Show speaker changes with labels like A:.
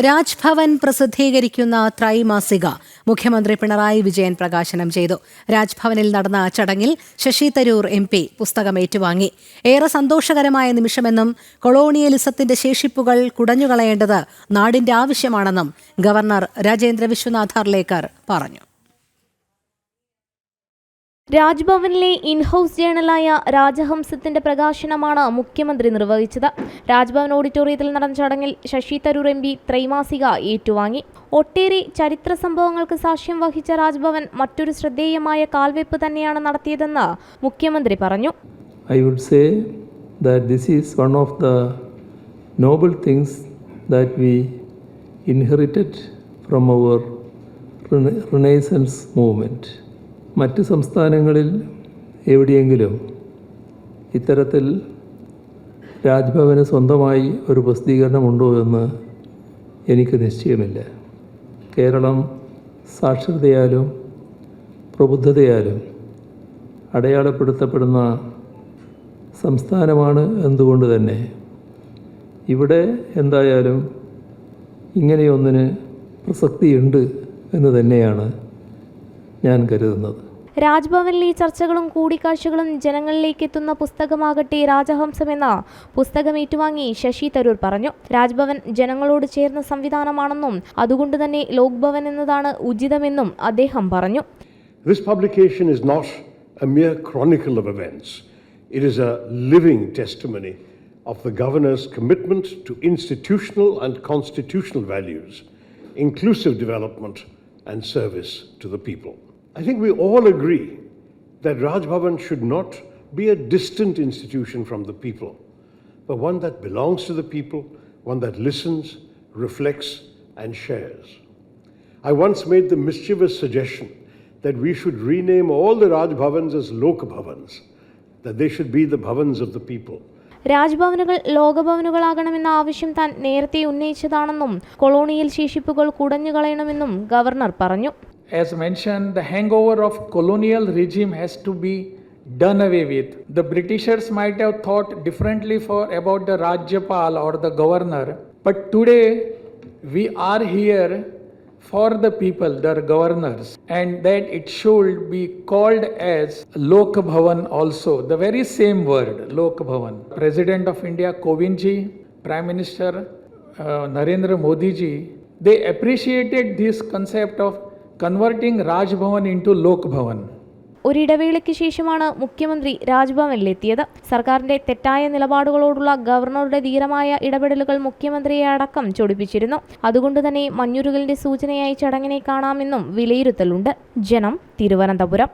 A: രാജ്ഭവൻ പ്രസിദ്ധീകരിക്കുന്ന ത്രൈമാസിക മുഖ്യമന്ത്രി പിണറായി വിജയൻ പ്രകാശനം ചെയ്തു. രാജ്ഭവനിൽ നടന്ന ചടങ്ങിൽ ശശി തരൂർ എം പി പുസ്തകം ഏറ്റുവാങ്ങി. ഏറെ സന്തോഷകരമായ നിമിഷമെന്നും കൊളോണിയലിസത്തിന്റെ ശേഷിപ്പുകൾ കുടഞ്ഞുകളയേണ്ടത് നാടിന്റെ ആവശ്യമാണെന്നും ഗവർണർ രാജേന്ദ്ര വിശ്വനാഥ് ഹർലേക്കർ പറഞ്ഞു.
B: രാജ്ഭവനിലെ ഇൻഹൌസ് ജേണലായ രാജഹംസത്തിന്റെ പ്രകാശനമാണ് മുഖ്യമന്ത്രി നിർവഹിച്ചത്. രാജ്ഭവൻ ഓഡിറ്റോറിയത്തിൽ നടന്ന ചടങ്ങിൽ ശശി തരൂർ എം പി ത്രൈമാസിക ഏറ്റുവാങ്ങി. ഒട്ടേറെ ചരിത്ര സംഭവങ്ങൾക്ക് സാക്ഷ്യം വഹിച്ച രാജ്ഭവൻ മറ്റൊരു ശ്രദ്ധേയമായ കാൽവെപ്പ് തന്നെയാണ് നടത്തിയതെന്ന് മുഖ്യമന്ത്രി പറഞ്ഞു.
C: I would say that this is one of the noble things that we inherited from our renaissance movement. മറ്റ് സംസ്ഥാനങ്ങളിൽ എവിടെയെങ്കിലും ഇത്തരത്തിൽ രാജ്ഭവന് സ്വന്തമായി ഒരു പ്രസിദ്ധീകരണമുണ്ടോ എന്ന് എനിക്ക് നിശ്ചയമില്ല. കേരളം സാക്ഷരതയാലും പ്രബുദ്ധതയാലും അടയാളപ്പെടുത്തപ്പെടുന്ന സംസ്ഥാനമാണ് എന്തുകൊണ്ട് തന്നെ? ഇവിടെ എന്തായാലും ഇങ്ങനെയൊന്നിന് പ്രസക്തിയുണ്ട് എന്ന് തന്നെയാണ് ഞാൻ കരുതുന്നത്.
B: രാജ്ഭവനിലെ ചർച്ചകളും കൂടിക്കാഴ്ചകളും ജനങ്ങളിലേക്ക് എത്തുന്ന പുസ്തകമാകട്ടെ രാജഹംസമെന്ന പുസ്തകം ഏറ്റുവാങ്ങി ശശി തരൂർ പറഞ്ഞു രാജ്ഭവൻ ജനങ്ങളോട് ചേർന്ന സംവിധാനമാണെന്നും അതുകൊണ്ട് തന്നെ ലോക്ഭവൻ എന്നതാണ് ഉചിതമെന്നും അദ്ദേഹം പറഞ്ഞു
D: This publication is not a mere chronicle of events, it is a living testimony of the governor's commitment to institutional and constitutional values, inclusive development, and service to the people. I think we all agree that Raj Bhavan should not be a distant institution from the people, but one that belongs to the people, one that listens, reflects, and shares. I once made the mischievous suggestion that we should rename all the Raj Bhavans as Lok Bhavans, that they should be the Bhavans of the people.
B: രാജ്ഭവനുകൾ ലോകഭവനുകളാകണമെന്ന ആവശ്യം താൻ നേരത്തെ ഉന്നയിച്ചതാണെന്നും colonial ശേഷിപ്പുകൾ കുടഞ്ഞുകളയണമെന്നും governor പറഞ്ഞു
E: As mentioned, the hangover of colonial regime has to be done away with. The Britishers might have thought differently for about the Rajyapal or the governor, but today we are here for the people, the governors, and that it should be called as Lok Bhavan also, the very same word, Lok Bhavan. President of India, Kovind ji, Prime Minister uh, Narendra Modi ji, they appreciated this concept of converting Rajbhavan into Lok Bhavan
B: ഒരിടവേളയ്ക്ക് ശേഷമാണ് മുഖ്യമന്ത്രി രാജ്ഭവനിലെത്തിയത്. സർക്കാരിന്റെ തെറ്റായ നിലപാടുകളോടുള്ള ഗവർണറുടെ ധീരമായ ഇടപെടലുകൾ മുഖ്യമന്ത്രിയെ അടക്കം ചൊടിപ്പിച്ചിരുന്നു. അതുകൊണ്ട് തന്നെ മഞ്ഞുരുകലിന്റെ സൂചനയായി ചടങ്ങിനെ കാണാമെന്നും വിലയിരുത്തലുണ്ട്. ജനം തിരുവനന്തപുരം.